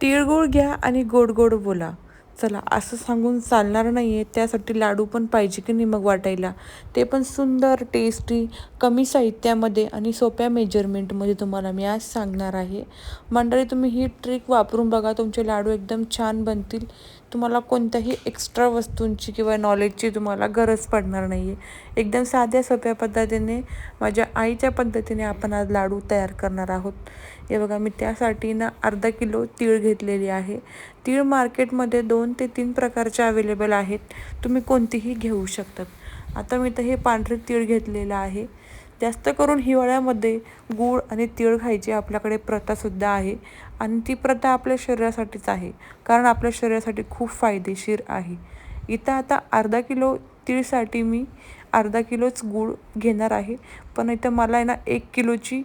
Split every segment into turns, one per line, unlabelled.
तिळगुळ घ्या आणि गोड गोड बोला. चला असं सांगून चालणार नाही आहे त्यासाठी लाडू पण पाहिजे की नाही मग वाटायला? ते पण सुंदर टेस्टी कमी साहित्यामध्ये आणि सोप्या मेजरमेंटमध्ये तुम्हाला मी आज सांगणार आहे. मंडळी तुम्ही ही ट्रिक वापरून बघा तुमचे लाडू एकदम छान बनतील. तुम्हाला कोणत्याही एक्स्ट्रा वस्तूंची किंवा नॉलेजची तुम्हाला गरज पडणार नाही आहे एकदम साध्या सोप्या पद्धतीने माझ्या आईच्या पद्धतीने आपण आज लाडू तयार करणार आहोत. हे बघा मी त्यासाठी ना अर्धा किलो तीळ घेतलेली आहे. तीळ मार्केटमध्ये दोन ते तीन प्रकारचे अवेलेबल आहेत. तुम्ही कोणतीही घेऊ शकतात. आता मी तर हे पांढरे तीळ घेतलेलं आहे. जास्त करून हिवाळ्यामध्ये गूळ आणि तीळ खायची आपल्याकडे प्रथासुद्धा आहे. आणि ती प्रथा आपल्या शरीरासाठीच आहे कारण आपल्या शरीरासाठी खूप फायदेशीर आहे. इथं आता अर्धा किलो तीळसाठी मी अर्धा किलोच गूळ घेणार आहे. पण इथं मला आहे ना एक किलोची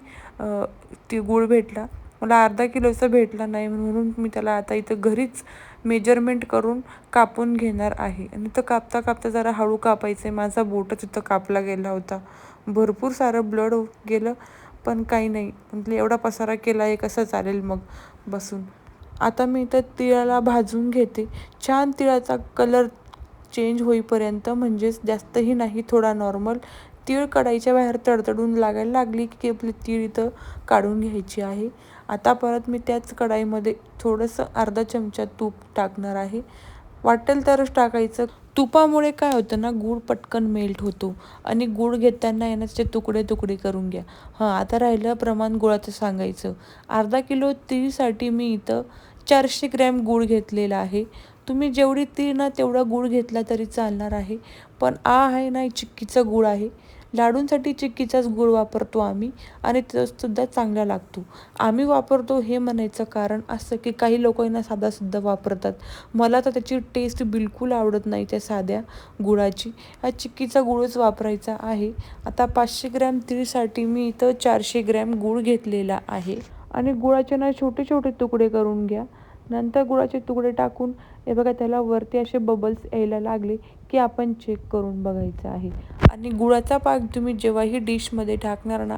ती गूळ भेटला. मला अर्धा किलोचा भेटला नाही म्हणून मी त्याला आता इथं घरीच मेजरमेंट करून कापून घेणार आहे. आणि तर कापता कापता जरा हळू कापायचं आहे माझा बोटच इथं कापला गेला होता. भरपूर सारं ब्लड गेलं पण काही नाही. म्हटलं एवढा पसारा केला आहे कसं चालेल मग बसून? आता मी इथं तिळाला भाजून घेते. छान तिळाचा कलर चेंज होईपर्यंत म्हणजेच जास्तही नाही थोडा नॉर्मल तीळ कढाईच्या बाहेर तडतडून लागायला लागली की आपली तीळ इथं काढून घ्यायची आहे. आता परत मी त्याच कढाईमध्ये थोडंसं अर्धा चमचा तूप टाकणार आहे. वाटेल तरच टाकायचं. तुपामुळे काय होतं ना गूळ पटकन मेल्ट होतो. आणि गूळ घेताना आहे त्याचे तुकडे तुकडे करून घ्या. हां आता राहिलं प्रमाण गुळाचं सांगायचं. अर्धा किलो तीळसाठी मी इथं चारशे ग्रॅम गूळ घेतलेला आहे. तुम्ही जेवढी तीळ ना तेवढा गूळ घेतला तरी चालणार आहे. पण आ आहे ना चिक्कीचा गूळ आहे. लाडूंसाठी चिक्कीचाच गूळ वापरतो आम्ही आणि तोसुद्धा चांगला लागतो. आम्ही वापरतो हे म्हणायचं कारण असं की काही लोकांना साधासुद्धा वापरतात. मला तर त्याची टेस्ट बिलकुल आवडत नाही त्या साध्या गुळाची. हा चिक्कीचा गुळच वापरायचा आहे. आता पाचशे ग्रॅम तीळसाठी मी इथं चारशे ग्रॅम गूळ घेतलेला आहे. आणि गुळाचे ना छोटे छोटे तुकडे करून घ्या. नंतर गुळाचे तुकडे टाकून हे बघा त्याला वरती असे बबल्स यायला लागले की आपण चेक करून बघायचं आहे. आणि गुळाचा पाक तुम्ही जेव्हाही डिशमध्ये टाकणार ना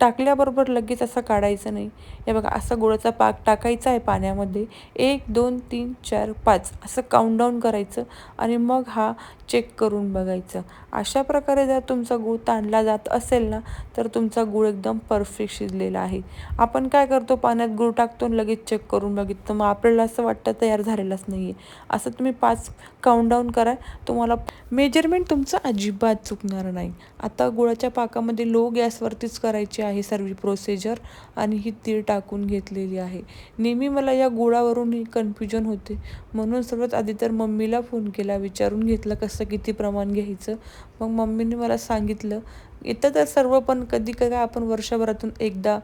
टाकल्याबरोबर लगेच असं काढायचं नाही. हे बघा असा गुळाचा पाक टाकायचा आहे पाण्यामध्ये. एक दोन तीन चार पाच असं काउंटडाऊन करायचं आणि मग हा चेक करून बघायचं. अशा प्रकारे जर तुमचा गूळ ताणला जात असेल ना तर तुमचा गूळ एकदम परफेक्ट शिजलेला आहे. आपण काय करतो पाण्यात गूळ टाकतो लगेच चेक करून बघितलं. मग आपल्याला असं वाटतं तयार झालेलंच नाही आहे असं तुम्ही पाच काउंटडाऊन करा. तुम्हाला मेजरमेंट तुमचं अजिबात चुकणार नाही. आता गुळाच्या पाकामध्ये लो गॅसवरतीच करायचं. करायची आहे सर्व प्रोसिजर आणि ही तीळ टाकून घेतलेली आहे. नेहमी मला या गुळावरून ही कन्फ्युजन होते. म्हणून सर्वात आधी तर मम्मीला फोन केला विचारून घेतलं कसं किती प्रमाण घ्यायचं. मग मम्मीने मला सांगितलं इथं तर सर्व पण कधी कधी आपण वर्षभरातून एकदा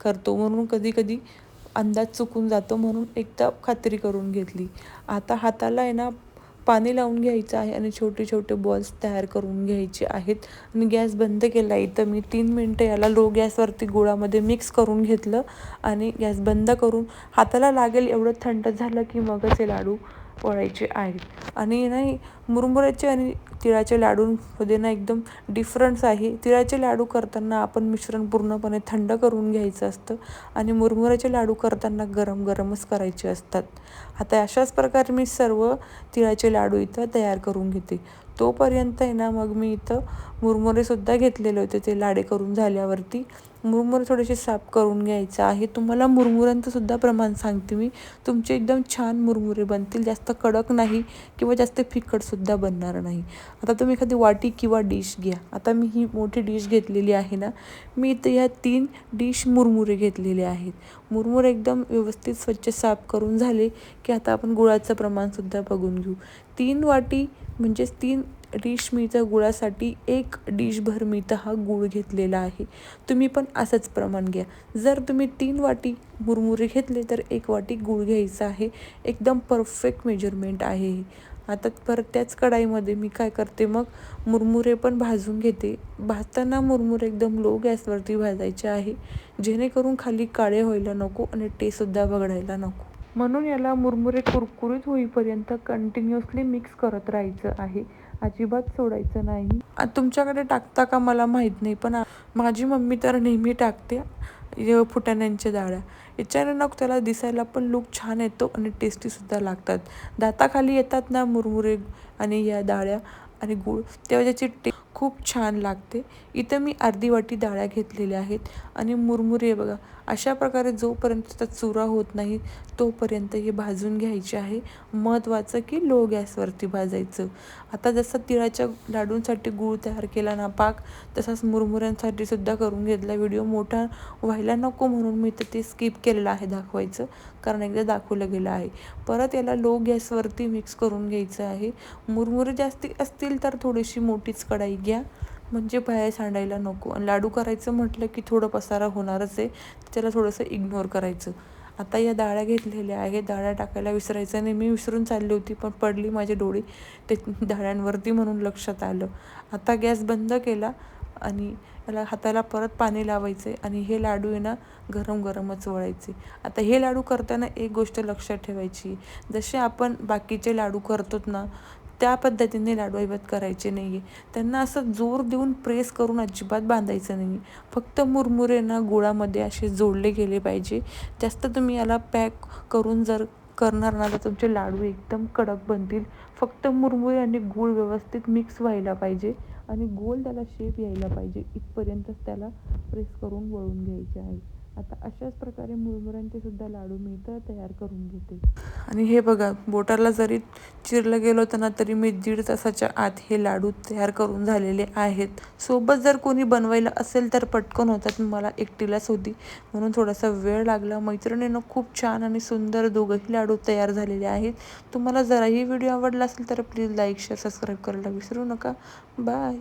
करतो. म्हणून कधी कधी अंदाज चुकून जातो म्हणून एकदा खात्री करून घेतली. आता हाताला आहे ना पाणी लावून घ्यायचं आहे आणि छोटे छोटे बॉल्स तयार करून घ्यायचे आहेत. आणि गॅस बंद केला इथं मी तीन मिनटं याला लो गॅसवरती गुळामध्ये मिक्स करून घेतलं आणि गॅस बंद करून हाताला लागेल एवढं थंड झालं की मगच हे लाडू वळायचे आहेत. आणि नाही मुरमुऱ्याचे आणि तिळाचे लाडूंमध्ये ना एकदम डिफरन्स आहे. तिळाचे लाडू करताना आपण मिश्रण पूर्णपणे थंड करून घ्यायचं असतं आणि मुरमुऱ्याचे लाडू करताना गरम गरमच करायचे असतात. आता अशाच प्रकारे मी सर्व तिळाचे लाडू इथं तयार करून घेते. तोपर्यंत आहे ना मग मी इथं मुरमुरेसुद्धा घेतलेले होते ते लाडे करून झाल्यावरती. मुरमुरे थोडेसे साफ करून घ्यायचं आहे. तुम्हाला मुरमुऱ्यांचं सुद्धा प्रमाण सांगते मी. तुमचे एकदम छान मुरमुरे बनतील. जास्त कडक नाही किंवा जास्त फिकटसुद्धा बनणार नाही. आता तुम्ही एखादी वाटी किंवा डिश घ्या. आता मी ही मोठी डिश घेतलेली आहे ना मी इथं ह्या तीन डिश मुरमुरे घेतलेले आहेत. मुरमुरे एकदम व्यवस्थित स्वच्छ साफ करून झाले की आता आपण गुळाचं प्रमाणसुद्धा बघून घेऊ. तीन वाटी म्हणजेच तीन डिश गुळासाठी एक डिशभर मी हा गूळ घेतलेला आहे. तुम्ही पण असंच प्रमाण घ्या. जर तुम्ही तीन वाटी मुरमुरे घेतले तर एक वाटी गूळ घ्यायचा आहे. एकदम परफेक्ट मेजरमेंट आहे आता परत त्याच कढाईमध्ये मी काय करते मग मुरमुरे पण भाजून घेते. भाजताना मुरमुरे एकदम लो गॅसवरती भाजायचे आहे. जेणेकरून खाली काळे व्हायला नको आणि टेसुद्धा बघडायला नको. म्हणून याला मुरमुरे कुरकुरीत होईपर्यंत कंटिन्युअसली मिक्स करत राहायचं आहे. अजिबात सोडायचं नाही. तुमच्याकडे टाकता का मला माहीत नाही पण माझी मम्मी तर नेहमी टाकते य- फुटाण्यांच्या डाळ्या. याच्याने ना त्याला दिसायला पण लुक छान येतो आणि टेस्टीसुद्धा लागतात. दाताखाली येतात ना मुरमुरे आणि या डाळ्या आणि गूळ तेव्हा त्याची टे खूप छान लागते. इथं मी अर्धी वाटी डाळ्या घेतलेल्या आहेत आणि मुरमुरे बघा अशा प्रकारे जोपर्यंत त्याचा चुरा होत नाही तोपर्यंत हे भाजून घ्यायचे आहे. महत्त्वाचं की लो गॅसवरती भाजायचं. आता जसं तिळाच्या लाडूंसाठी गूळ तयार केला ना पाक तसाच मुरमुऱ्यांसाठी सुद्धा करून घेतला व्हिडिओ. मोठा व्हायला नको म्हणून मी तर ते स्किप केलेलं आहे दाखवायचं कारण एकदा दाखवलं गेलं आहे. परत याला लो गॅसवरती मिक्स करून घ्यायचं आहे. मुरमुरे जास्ती असतील तर थोडीशी मोठीच कढाई घ्या. म्हणजे बाहेर सांडायला नको. आणि लाडू करायचं म्हटलं की थोडं पसारा होणारच आहे. त्याला थोडंसं इग्नोर करायचं. आता या डाळ्या घेतलेल्या आहेत. डाळ्या टाकायला विसरायचं नाही. मी विसरून चालली होती पण पडली माझी डोळी. ते डाळ्यांवरती म्हणून लक्षात आलं. आता गॅस बंद केला आणि याला हाताला परत पाणी लावायचे आणि हे लाडू आहे ना गरम गरमच वळायचे. आता हे लाडू करताना एक गोष्ट लक्षात ठेवायची. जसे आपण बाकीचे लाडू करतोत ना त्या पद्धतीने लाडू करायचे नाही आहे त्यांना असं जोर देऊन प्रेस करून अजिबात बांधायचं नाही फक्त मुरमुरे ना गुळामध्ये असे जोडले गेले पाहिजे. जास्त तुम्ही याला पॅक करून जर करणार ना तर तुमचे लाडू एकदम कडक बनतील. फक्त मुरमुरे आणि गूळ व्यवस्थित मिक्स व्हायला पाहिजे आणि गोल त्याला शेप यायला पाहिजे. इथपर्यंतच त्याला प्रेस करून वळून घ्यायचे आहे. आता अशाच प्रकारे मुरमुऱ्यांचे सुद्धा लाडू मी तर तयार करून घेते. आणि हे बघा बोटाला जरी चिरलं गेलो होतं ना तरी मी दीड तासाच्या आत हे लाडू तयार करून झालेले आहेत. सोबत जर कोणी बनवायला असेल तर पटकन होतात मला एकटीलाच होती म्हणून थोडासा वेळ लागला. मैत्रिणीनं खूप छान आणि सुंदर दोघंही लाडू तयार झालेले आहेत. तुम्हाला जराही व्हिडिओ आवडला असेल तर प्लीज लाईक शेअर सबस्क्राईब करायला विसरू नका. बाय.